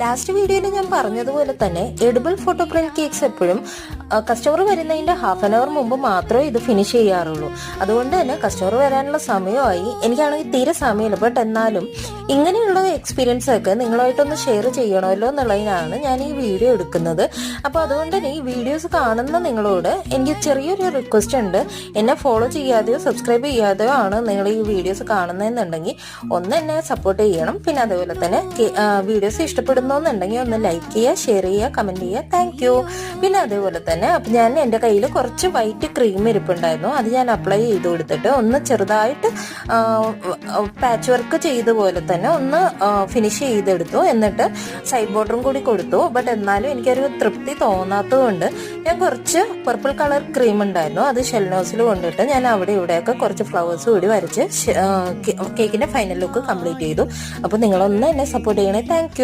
Last വീഡിയോയിൽ ഞാൻ പറഞ്ഞതുപോലെ തന്നെ എഡിബിൾ ഫോട്ടോ പ്രിന്റ് കേക്ക്സ് എപ്പോഴും കസ്റ്റമർ വരുന്നതിന്റെ ഹാഫ് ആൻ അവർ മുമ്പ് മാത്രമേ ഇത് ഫിനിഷ് ചെയ്യാറുള്ളൂ. അതുകൊണ്ട് തന്നെ കസ്റ്റമർ വരാനുള്ള സമയമായി എനിക്കാണെങ്കിൽ തീരെ സമയമില്ല. ബട്ട് എന്നാലും ഇങ്ങനെയുള്ള എക്സ്പീരിയൻസ് ഒക്കെ നിങ്ങളുമായിട്ടൊന്ന് ഷെയർ ചെയ്യണമല്ലോ എന്നുള്ളതിനാണ് ഞാൻ ഈ വീഡിയോ എടുക്കുന്നത്. അപ്പോൾ അതുകൊണ്ട് തന്നെ ഈ വീഡിയോസ് കാണുന്ന നിങ്ങളോട് എനിക്ക് ചെറിയൊരു റിക്വസ്റ്റ് ഉണ്ട്. എന്നെ ഫോളോ ചെയ്യാതെയോ സബ്സ്ക്രൈബ് ചെയ്യാതെയോ ആണ് നിങ്ങൾ ഈ വീഡിയോസ് കാണുന്നതെന്നുണ്ടെങ്കിൽ ഒന്ന് എന്നെ സപ്പോർട്ട് ചെയ്യണം. പിന്നെ അതുപോലെ തന്നെ വീഡിയോസ് ഇഷ്ടപ്പെടുന്നുണ്ടെങ്കിൽ ഒന്ന് ലൈക്ക് ചെയ്യുക ഷെയർ ചെയ്യുക കമന്റ് ചെയ്യുക. താങ്ക് യു പിന്നെ അതേപോലെ തന്നെ അപ്പം ഞാൻ എന്റെ കയ്യിൽ കുറച്ച് വൈറ്റ് ക്രീം ഇരിപ്പുണ്ടായിരുന്നു. അത് ഞാൻ അപ്ലൈ ചെയ്ത് കൊടുത്തിട്ട് ഒന്ന് ചെറുതായിട്ട് പാച്ച് വർക്ക് ചെയ്ത പോലെ തന്നെ ഒന്ന് ഫിനിഷ് ചെയ്തെടുത്തു. എന്നിട്ട് സൈഡ് ബോർഡറും കൂടി കൊടുത്തു. ബട്ട് എന്നാലും എനിക്കൊരു തൃപ്തി തോന്നാത്തതുകൊണ്ട് ഞാൻ കുറച്ച് പർപ്പിൾ കളർ ക്രീം ഉണ്ടായിരുന്നു. അത് ഷെൽനോസിൽ കൊണ്ടിട്ട് ഞാൻ അവിടെ ഇവിടെയൊക്കെ കുറച്ച് ഫ്ലവേഴ്സ് കൂടി വരച്ച് കേക്കിന്റെ ഫൈനൽ ലുക്ക് കംപ്ലീറ്റ് ചെയ്തു. അപ്പോൾ നിങ്ങളൊന്ന് എന്നെ സപ്പോർട്ട് ചെയ്യണേ. താങ്ക്